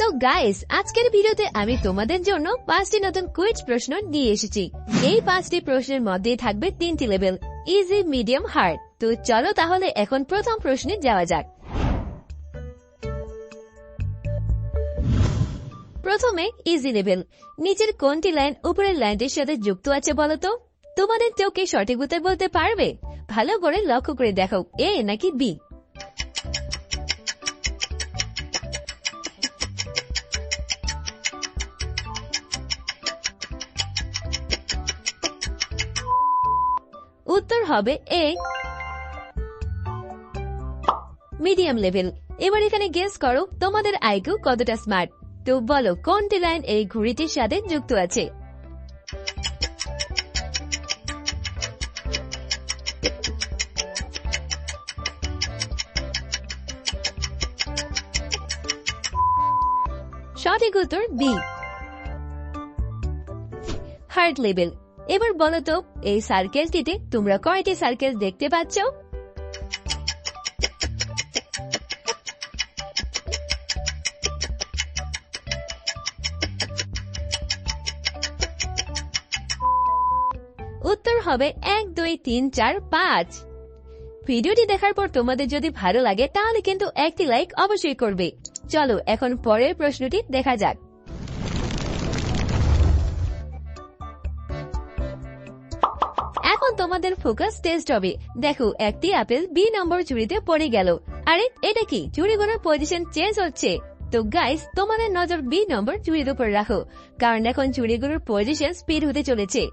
তো গাইস আজকের ভিডিওতে আমি তোমাদের জন্য পাঁচটি নতুন কুইজ প্রশ্ন নিয়ে এসেছি। এই পাঁচটি প্রশ্নের মধ্যে থাকবে তিনটি লেভেল ইজি মিডিয়াম হার্ড তো চলো তাহলে এখন প্রথম প্রশ্নে যাওয়া যাক। প্রথমে ইজি লেভেল নিচের কোনটি লাইন উপরের লাইনটির সাথে যুক্ত আছে বলতো তোমাদের কেউ কি সঠিক উত্তর বলতে পারবে? ভালো করে লক্ষ্য করে দেখো, এ নাকি বি? হবে এ মিডিয়াম লেভেল এবার এখানে গেস করো, তোমাদের আইকিউ কতটা স্মার্ট তো বলো, কোনটি লাইন এই ঘুড়িটির সাথে যুক্ত আছে? সঠিক উত্তর বি হার্ট লেভেল এবার বলো তো, এই সার্কেলটিতে তোমরা কয়টি সার্কেল দেখতে পাচ্ছ? উত্তর হবে এক, দুই, তিন, চার, পাঁচ। ভিডিওটি দেখার পর তোমাদের যদি ভালো লাগে, তাহলে কিন্তু একটি লাইক অবশ্যই করবে। চলো, এখন পরের প্রশ্নটি দেখা যাক। তোমাদের ফোকাস টেস্ট হবে। দেখো, একটি আপেল বি নম্বর চুরিতে পড়ে গেল। আরে, এটা কি? চুরি করার পজিশন চেঞ্জ হচ্ছে। তো গাইস তোমাদের নজর বি নম্বর চুরির উপর রাখো। কারণ এখন চুরিগুলোর পজিশন স্পিড হতে চলেছে।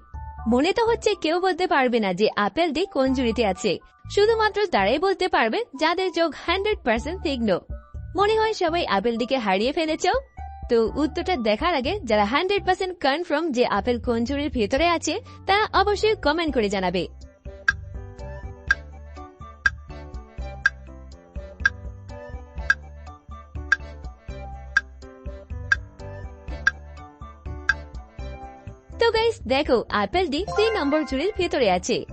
মনে তো হচ্ছে কেউ বলতে পারবে না যে আপেলটি কোন চুরিতে আছে। শুধুমাত্র তারাই বলতে পারবে যাদের চোখ হান্ড্রেড পার্সেন্ট তীক্ষ্ণ। মনে হয় সবাই আপেলটিকে হারিয়ে ফেলেছ? তো উত্তরটা দেখার আগে যারা হান্ড্রেড পার্সেন্ট কনফার্ম যে আপেল কোন চুরির ভেতরে আছে তারা অবশ্যই কমেন্ট করে জানাবে। তো গাইস দেখো, আপেলটি সি নম্বর চুরির ভেতরে আছে।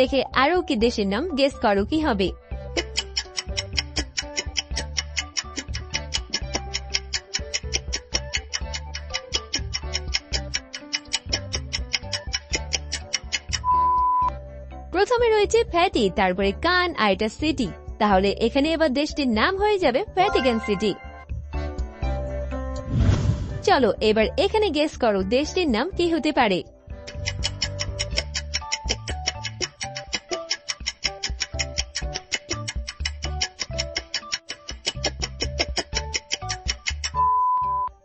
দেখে আরও কি দেশের নাম গেস করো কি হবে? প্রথমে রয়েছে ফ্যাটি, তারপরে কান আর এটা সিটি। তাহলে এখানে এবার দেশটির নাম হয়ে যাবে ভ্যাটিকান সিটি। চলো, এবার এখানে গেস করো দেশটির নাম কি হতে পারে।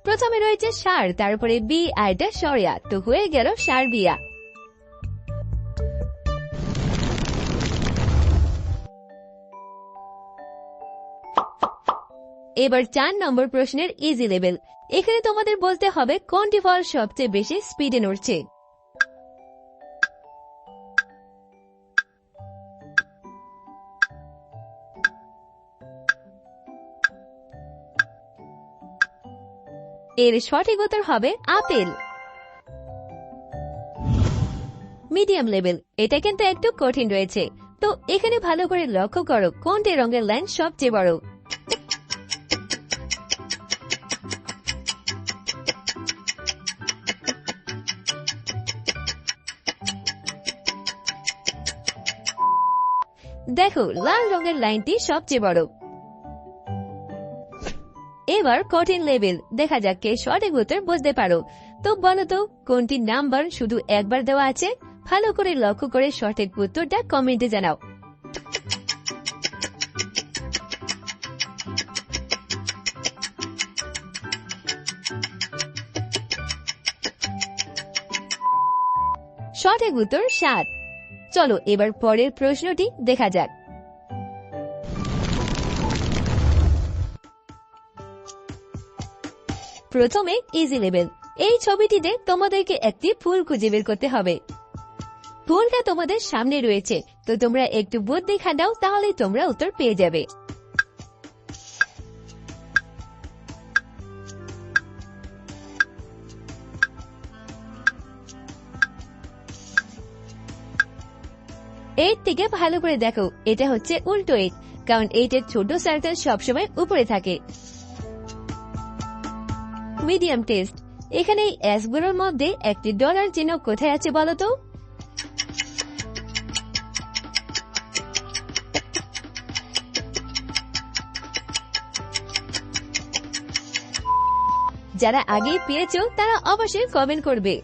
প্রথমে রয়েছে সার, তারপরে বি আর এটা সরিয়া। তো হয়ে গেল সার্বিয়া। এবার চার নম্বর প্রশ্নের ইজি লেভেল এখানে তোমাদের বলতে হবে কোনটি ফল সবচেয়ে বেশি স্পিডে নড়ছে। এর সঠিক উত্তর হবে আপেল। মিডিয়াম লেভেল এটা কিন্তু একটু কঠিন রয়েছে। তো এখানে ভালো করে লক্ষ্য করো কোনটি রঙের লাইন সবচেয়ে বড়। দেখো, লাল রঙের লাইনটি সবচেয়ে বড়। এবার কঠিন লেভেল দেখা যাক কে সঠিক উত্তর বুঝতে পারো। তো বলো তো, কোনটি নাম্বার শুধু একবার দেওয়া আছে? ভালো করে লক্ষ্য করে সঠিক উত্তরটা কমেন্টে জানাও। সঠিক উত্তর সাত। চলো এবার পরের প্রশ্নটি দেখা যাক। প্রথমে ইজি লেভেল এই ছবিটিতে তোমাদেরকে একটি ফুল খুঁজে বের করতে হবে। ফুলটা তোমাদের সামনে রয়েছে। তো তোমরা একটু বুদ্ধি খাটাও, তাহলে তোমরা উত্তর পেয়ে যাবে। এর থেকে ভালো করে দেখো এটা হচ্ছে উল্টো এইট কারণ এইটের ছোট সার্কেল সবসময় উপরে থাকে মিডিয়াম টেস্ট এখানে এই মধ্যে একটি ডলার চিহ্ন কোথায় আছে বলতো যারা আগেই পেয়েছ, তারা অবশ্যই কমেন্ট করবে।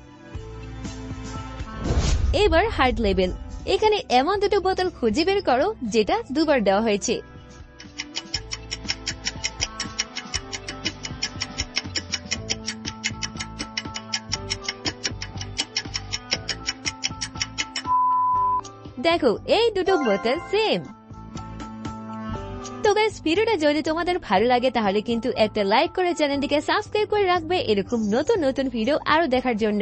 এবার হার্ট লেভেল এখানে এমন দুটো বোতল খুঁজে বের করো, যেটা দুবার দেওয়া হয়েছে। দেখো, এই দুটো বোতল সেম তো গাইস ভিডিওটা যদি তোমাদের ভালো লাগে, তাহলে কিন্তু একটা লাইক করে চ্যানেলটিকে সাবস্ক্রাইব করে রাখবে এরকম নতুন নতুন ভিডিও আরও দেখার জন্য।